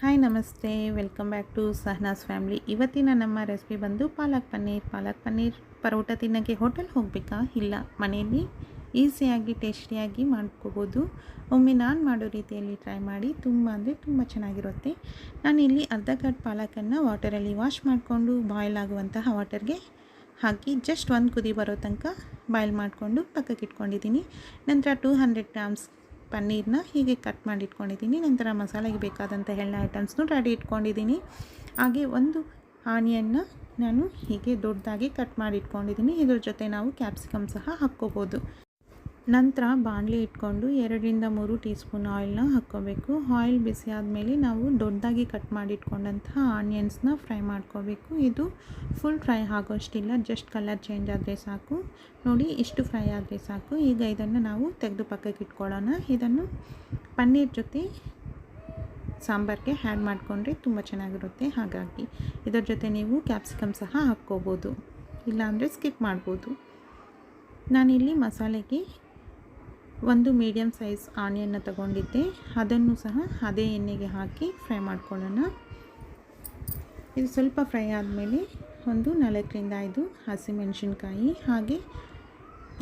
Hi namaste welcome back to Sahana's family ಇವತ್ತಿನ ನಮ್ಮ recipe ಬಂದು ಪಾಲಕ್ ಪನ್ನೀರ್ ಪಾಲಕ್ ಪನ್ನೀರ್ ಪರೋಟ ತಿನ್ನೋಕ್ಕೆ ಹೋಟೆಲ್ ಹೋಗಬೇಕಾ ಇಲ್ಲ ಮನೆಯಲ್ಲಿ ಈಸಿಯಾಗಿ ಟೇಸ್ಟಿಯಾಗಿ ಮಾಡ್ಕೋಬೋದು ಒಮ್ಮೆ ನಾನು ಮಾಡೋ ರೀತಿಯಲ್ಲಿ ಟ್ರೈ ಮಾಡಿ ತುಂಬ ಅಂದರೆ ತುಂಬ ಚೆನ್ನಾಗಿರುತ್ತೆ ನಾನು ಇಲ್ಲಿ ಅರ್ಧ ಕಟ್ ಪಾಲಕನ್ನು ವಾಟರಲ್ಲಿ ವಾಶ್ ಮಾಡಿಕೊಂಡು ಬಾಯ್ಲ್ ಆಗುವಂತಹ ವಾಟರ್ಗೆ ಹಾಕಿ ಜಸ್ಟ್ ಒಂದು ಕುದಿ ಬರೋ ತನಕ ಬಾಯ್ಲ್ ಮಾಡಿಕೊಂಡು ಪಕ್ಕಕ್ಕೆ ಇಟ್ಕೊಂಡಿದ್ದೀನಿ ನಂತರ ಟೂ ಹಂಡ್ರೆಡ್ ಗ್ರಾಮ್ಸ್ ಪನ್ನೀರನ್ನ ಹೀಗೆ ಕಟ್ ಮಾಡಿ ಇಟ್ಕೊಂಡಿದ್ದೀನಿ. ನಂತರ ಮಸಾಲೆಗೆ ಬೇಕಾದಂಥ ಎಲ್ಲ ಐಟಮ್ಸ್ನು ರೆಡಿ ಇಟ್ಕೊಂಡಿದ್ದೀನಿ. ಹಾಗೆ ಒಂದು ಆನಿಯನ್ನ ನಾನು ಹೀಗೆ ದೊಡ್ಡದಾಗಿ ಕಟ್ ಮಾಡಿಟ್ಕೊಂಡಿದ್ದೀನಿ ಇದ್ರ ಜೊತೆ ನಾವು ಕ್ಯಾಪ್ಸಿಕಮ್ ಸಹ ಹಾಕ್ಕೋಬೋದು. ನಂತರ ಬಾಣಲಿ ಇಟ್ಕೊಂಡು ಎರಡರಿಂದ ಮೂರು ಟೀ ಸ್ಪೂನ್ ಆಯಿಲ್ನ ಹಾಕ್ಕೋಬೇಕು. ಆಯಿಲ್ ಬಿಸಿ ಆದಮೇಲೆ ನಾವು ದೊಡ್ಡದಾಗಿ ಕಟ್ ಮಾಡಿಟ್ಕೊಂಡಂತಹ ಆನಿಯನ್ಸ್ನ ಫ್ರೈ ಮಾಡ್ಕೋಬೇಕು. ಇದು ಫುಲ್ ಫ್ರೈ ಆಗೋಷ್ಟಿಲ್ಲ, ಜಸ್ಟ್ ಕಲರ್ ಚೇಂಜ್ ಆದರೆ ಸಾಕು. ನೋಡಿ, ಇಷ್ಟು ಫ್ರೈ ಆದರೆ ಸಾಕು. ಈಗ ಇದನ್ನು ನಾವು ತೆಗೆದು ಪಕ್ಕಕ್ಕೆ ಇಟ್ಕೊಳ್ಳೋಣ. ಇದನ್ನು ಪನ್ನೀರ್ ಜೊತೆ ಸಾಂಬಾರಿಗೆ ಆ್ಯಡ್ ಮಾಡಿಕೊಂಡ್ರೆ ತುಂಬ ಚೆನ್ನಾಗಿರುತ್ತೆ. ಹಾಗಾಗಿ ಇದರ ಜೊತೆ ನೀವು ಕ್ಯಾಪ್ಸಿಕಮ್ ಸಹ ಹಾಕ್ಕೋಬೋದು. ಇಲ್ಲಾಂದರೆ ಸ್ಕಿಪ್ ಮಾಡ್ಬೋದು. ನಾನಿಲ್ಲಿ ಮಸಾಲೆಗೆ ಒಂದು ಮೀಡಿಯಮ್ ಸೈಜ್ ಆನಿಯನ್ನ ತಗೊಂಡಿದ್ದೆ. ಅದನ್ನು ಸಹ ಅದೇ ಎಣ್ಣೆಗೆ ಹಾಕಿ ಫ್ರೈ ಮಾಡ್ಕೊಳ್ಳೋಣ. ಇದು ಸ್ವಲ್ಪ ಫ್ರೈ ಆದಮೇಲೆ ಒಂದು ನಾಲ್ಕರಿಂದ ಐದು ಹಸಿಮೆಣಸಿನ್ಕಾಯಿ ಹಾಗೆ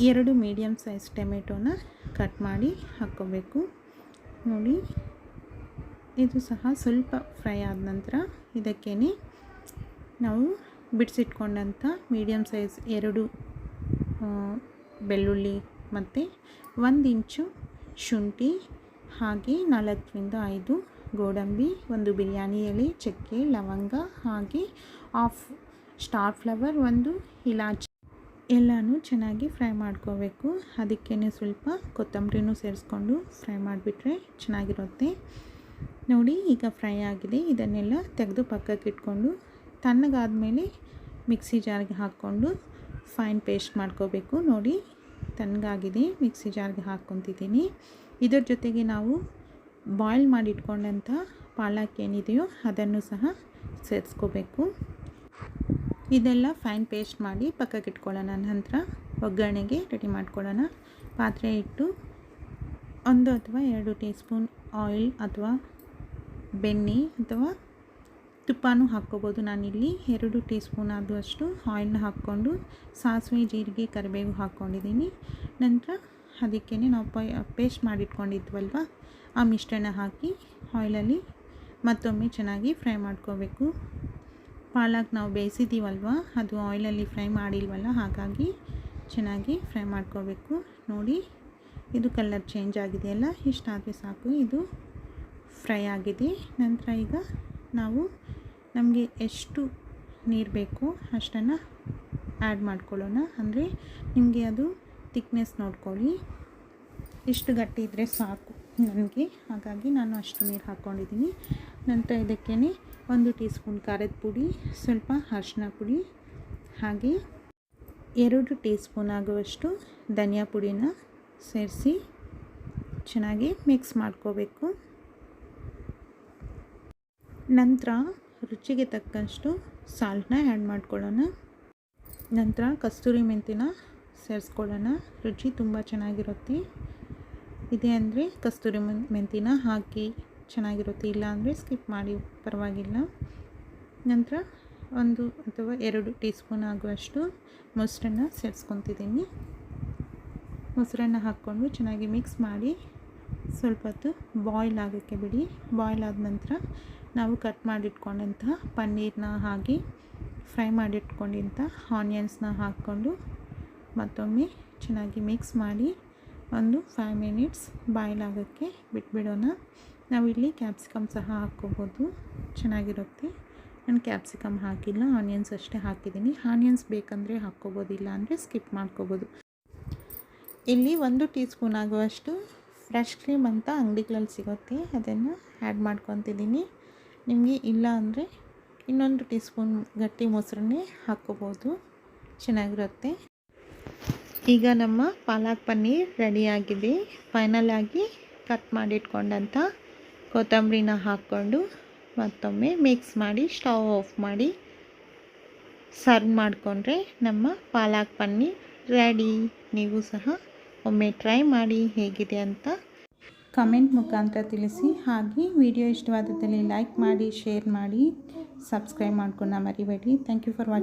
ಎರಡು ಮೀಡಿಯಮ್ ಸೈಜ್ ಟೊಮೆಟೊನ ಕಟ್ ಮಾಡಿ ಹಾಕ್ಕೋಬೇಕು. ನೋಡಿ, ಇದು ಸಹ ಸ್ವಲ್ಪ ಫ್ರೈ ಆದ ನಂತರ ಇದಕ್ಕೇ ನಾವು ಬಿಡಿಸಿಟ್ಕೊಂಡಂಥ ಮೀಡಿಯಮ್ ಸೈಜ್ ಎರಡು ಬೆಳ್ಳುಳ್ಳಿ ಮತ್ತು ಒಂದು ಇಂಚು ಶುಂಠಿ ಹಾಗೆ ನಾಲ್ಕರಿಂದ ಐದು ಗೋಡಂಬಿ, ಒಂದು ಬಿರಿಯಾನಿ ಎಲೆ, ಚಕ್ಕೆ, ಲವಂಗ ಹಾಗೆ ಆಫ್ ಸ್ಟಾರ್ ಫ್ಲವರ್ ಒಂದು ಇಲಾಚಿ. ಎಲ್ಲನೂ ಚೆನ್ನಾಗಿ ಫ್ರೈ ಮಾಡ್ಕೋಬೇಕು. ಅದಕ್ಕೇ ಸ್ವಲ್ಪ ಕೊತ್ತಂಬರಿನೂ ಸೇರಿಸ್ಕೊಂಡು ಫ್ರೈ ಮಾಡಿಬಿಟ್ರೆ ಚೆನ್ನಾಗಿರುತ್ತೆ. ನೋಡಿ, ಈಗ ಫ್ರೈ ಆಗಿದೆ. ಇದನ್ನೆಲ್ಲ ತೆಗೆದು ಪಕ್ಕಕ್ಕೆ ಇಟ್ಕೊಂಡು ತಣ್ಣಗಾದ ಮೇಲೆ ಮಿಕ್ಸಿ ಜಾರ್ಗೆ ಹಾಕ್ಕೊಂಡು ಫೈನ್ ಪೇಸ್ಟ್ ಮಾಡ್ಕೋಬೇಕು. ನೋಡಿ ತಣ್ಣಗಾಗಿದೆ ಮಿಕ್ಸಿ ಜಾರ್ಗೆ ಹಾಕ್ಕೊತಿದ್ದೀನಿ. ಇದರ ಜೊತೆಗೆ ನಾವು ಬಾಯ್ಲ್ ಮಾಡಿ ಇಟ್ಕೊಂಡಂಥ ಪಾಲಕ್ ಏನಿದೆಯೋ ಅದನ್ನು ಸಹ ಸೇರಿಸ್ಕೋಬೇಕು. ಇದೆಲ್ಲ ಫೈನ್ ಪೇಸ್ಟ್ ಮಾಡಿ ಪಕ್ಕಕ್ಕೆ ಇಟ್ಕೊಳ್ಳೋಣ ನಂತರ ಒಗ್ಗರಣೆಗೆ ರೆಡಿ ಮಾಡ್ಕೊಳ್ಳೋಣ. ಪಾತ್ರೆ ಇಟ್ಟು ಒಂದು ಅಥವಾ ಎರಡು ಟೀ ಸ್ಪೂನ್ ಆಯಿಲ್ ಅಥವಾ ಬೆಣ್ಣೆ ಅಥವಾ ತುಪ್ಪನೂ ಹಾಕ್ಕೋಬೋದು. ನಾನಿಲ್ಲಿ ಎರಡು ಟೀ ಸ್ಪೂನ್ ಆದಷ್ಟು ಆಯಿಲ್ನ ಹಾಕ್ಕೊಂಡು ಸಾಸಿವೆ, ಜೀರಿಗೆ, ಕರಿಬೇವು ಹಾಕ್ಕೊಂಡಿದ್ದೀನಿ. ನಂತರ ಅದಕ್ಕೆ ನಾವು ಪೇಸ್ಟ್ ಮಾಡಿಟ್ಕೊಂಡಿದ್ವಲ್ವ? ಆ ಮಿಶ್ರಣ ಹಾಕಿ ಆಯಿಲಲ್ಲಿ ಮತ್ತೊಮ್ಮೆ ಚೆನ್ನಾಗಿ ಫ್ರೈ ಮಾಡ್ಕೋಬೇಕು. ಪಾಲಕ್ ನಾವು ಬೇಯಿಸಿದ್ದೀವಲ್ವ? ಅದು ಆಯಿಲಲ್ಲಿ ಫ್ರೈ ಮಾಡಿಲ್ವಲ್ಲ? ಹಾಗಾಗಿ ಚೆನ್ನಾಗಿ ಫ್ರೈ ಮಾಡ್ಕೋಬೇಕು. ನೋಡಿ, ಇದು ಕಲರ್ ಚೇಂಜ್ ಆಗಿದೆಯಲ್ಲ? ಇಷ್ಟಾದರೆ ಸಾಕು. ಇದು ಫ್ರೈ ಆಗಿದೆ. ನಂತರ ಈಗ ನಾವು ನಮಗೆ ಎಷ್ಟು ನೀರು ಬೇಕು ಅಷ್ಟನ್ನು ಆ್ಯಡ್ ಮಾಡ್ಕೊಳ್ಳೋಣ. ಅಂದರೆ ನಿಮಗೆ ಅದು ತಿಕ್ನೆಸ್ ನೋಡ್ಕೊಳ್ಳಿ. ಇಷ್ಟು ಗಟ್ಟಿ ಇದ್ದರೆ ಸಾಕು ನನಗೆ. ಹಾಗಾಗಿ ನಾನು ಅಷ್ಟು ನೀರು ಹಾಕ್ಕೊಂಡಿದ್ದೀನಿ. ನಂತರ ಇದಕ್ಕೇ ಒಂದು ಟೀ ಸ್ಪೂನ್ ಖಾರದ ಪುಡಿ, ಸ್ವಲ್ಪ ಅರಿಶಿನ ಪುಡಿ, ಹಾಗೆ ಎರಡು ಟೀ ಸ್ಪೂನ್ ಆಗುವಷ್ಟು ಧನಿಯಾ ಪುಡಿನ ಸೇರಿಸಿ ಚೆನ್ನಾಗಿ ಮಿಕ್ಸ್ ಮಾಡ್ಕೋಬೇಕು. ನಂತರ ರುಚಿಗೆ ತಕ್ಕಷ್ಟು ಸಾಲ್ಟನ್ನ ಆ್ಯಡ್ ಮಾಡ್ಕೊಳ್ಳೋಣ. ನಂತರ ಕಸ್ತೂರಿ ಮೆಂತಿನ ಸೇರಿಸ್ಕೊಳ್ಳೋಣ. ರುಚಿ ತುಂಬ ಚೆನ್ನಾಗಿರುತ್ತೆ. ಇದೆ ಅಂದರೆ ಕಸ್ತೂರಿ ಮೆಂತಿನ ಹಾಕಿ ಚೆನ್ನಾಗಿರುತ್ತೆ. ಇಲ್ಲ ಅಂದರೆ ಸ್ಕಿಪ್ ಮಾಡಿ, ಪರವಾಗಿಲ್ಲ. ನಂತರ ಒಂದು ಅಥವಾ ಎರಡು ಟೀ ಸ್ಪೂನ್ ಆಗುವಷ್ಟು ಮೊಸರನ್ನ ಸೇರಿಸ್ಕೊತಿದ್ದೀನಿ. ಮೊಸರನ್ನ ಹಾಕ್ಕೊಂಡು ಚೆನ್ನಾಗಿ ಮಿಕ್ಸ್ ಮಾಡಿ ಸ್ವಲ್ಪ ಹೊತ್ತು ಬಾಯ್ಲ್ ಆಗೋಕ್ಕೆ ಬಿಡಿ. ಬಾಯ್ಲ್ ಆದ ನಂತರ ನಾವು ಕಟ್ ಮಾಡಿಟ್ಕೊಂಡಂಥ ಪನ್ನೀರನ್ನ ಹಾಕಿ ಫ್ರೈ ಮಾಡಿಟ್ಕೊಂಡಿಂಥ ಆನಿಯನ್ಸ್ನ ಹಾಕ್ಕೊಂಡು ಮತ್ತೊಮ್ಮೆ ಚೆನ್ನಾಗಿ ಮಿಕ್ಸ್ ಮಾಡಿ ಒಂದು ಫೈವ್ ಮಿನಿಟ್ಸ್ ಬಾಯ್ಲ್ ಆಗೋಕ್ಕೆ ಬಿಟ್ಬಿಡೋಣ. ನಾವಿಲ್ಲಿ ಕ್ಯಾಪ್ಸಿಕಮ್ ಸಹ ಹಾಕ್ಕೋಬೋದು. ಚೆನ್ನಾಗಿರುತ್ತೆ. ನಾನು ಕ್ಯಾಪ್ಸಿಕಮ್ ಹಾಕಿಲ್ಲ ಆನಿಯನ್ಸ್ ಅಷ್ಟೇ ಹಾಕಿದ್ದೀನಿ. ಆನಿಯನ್ಸ್ ಬೇಕಂದರೆ ಹಾಕ್ಕೋಬೋದಿಲ್ಲ ಅಂದರೆ ಸ್ಕಿಪ್ ಮಾಡ್ಕೋಬೋದು. ಇಲ್ಲಿ ಒಂದು ಟೀ ಸ್ಪೂನ್ ಆಗುವಷ್ಟು ಫ್ರೆಶ್ ಕ್ರೀಮ್ ಅಂತ ಅಂಗಡಿಗಳಲ್ಲಿ ಸಿಗುತ್ತೆ, ಅದನ್ನು ಆ್ಯಡ್ ಮಾಡ್ಕೊತಿದ್ದೀನಿ. ನಿಮಗೆ ಇಲ್ಲ ಅಂದರೆ ಇನ್ನೊಂದು ಟೀ ಸ್ಪೂನ್ ಗಟ್ಟಿ ಮೊಸರನ್ನೇ ಹಾಕ್ಕೋಬೋದು, ಚೆನ್ನಾಗಿರುತ್ತೆ. ಈಗ ನಮ್ಮ ಪಾಲಕ್ ಪನ್ನೀರ್ ರೆಡಿಯಾಗಿದೆ. ಫೈನಲ್ ಆಗಿ ಕಟ್ ಮಾಡಿಟ್ಕೊಂಡಂಥ ಕೊತ್ತಂಬರಿನ ಹಾಕ್ಕೊಂಡು ಮತ್ತೊಮ್ಮೆ ಮಿಕ್ಸ್ ಮಾಡಿ ಸ್ಟವ್ ಆಫ್ ಮಾಡಿ ಸರ್ವ್ ಮಾಡಿಕೊಂಡ್ರೆ ನಮ್ಮ ಪಾಲಕ್ ಪನ್ನೀರ್ ರೆಡಿ. ನೀವು ಸಹ ಒಮ್ಮೆ ಟ್ರೈ ಮಾಡಿ ಹೇಗಿದೆ ಅಂತ ಕಮೆಂಟ್ ಮುಖಾಂತರ ತಿಳಿಸಿ. ಹಾಗೆ ವಿಡಿಯೋ ಇಷ್ಟವಾದದಲ್ಲಿ ಲೈಕ್ ಮಾಡಿ, ಶೇರ್ ಮಾಡಿ, ಸಬ್ಸ್ಕ್ರೈಬ್ ಮಾಡ್ಕೊಂಡು ಮರಿಬೇಡಿ. Thank you for watching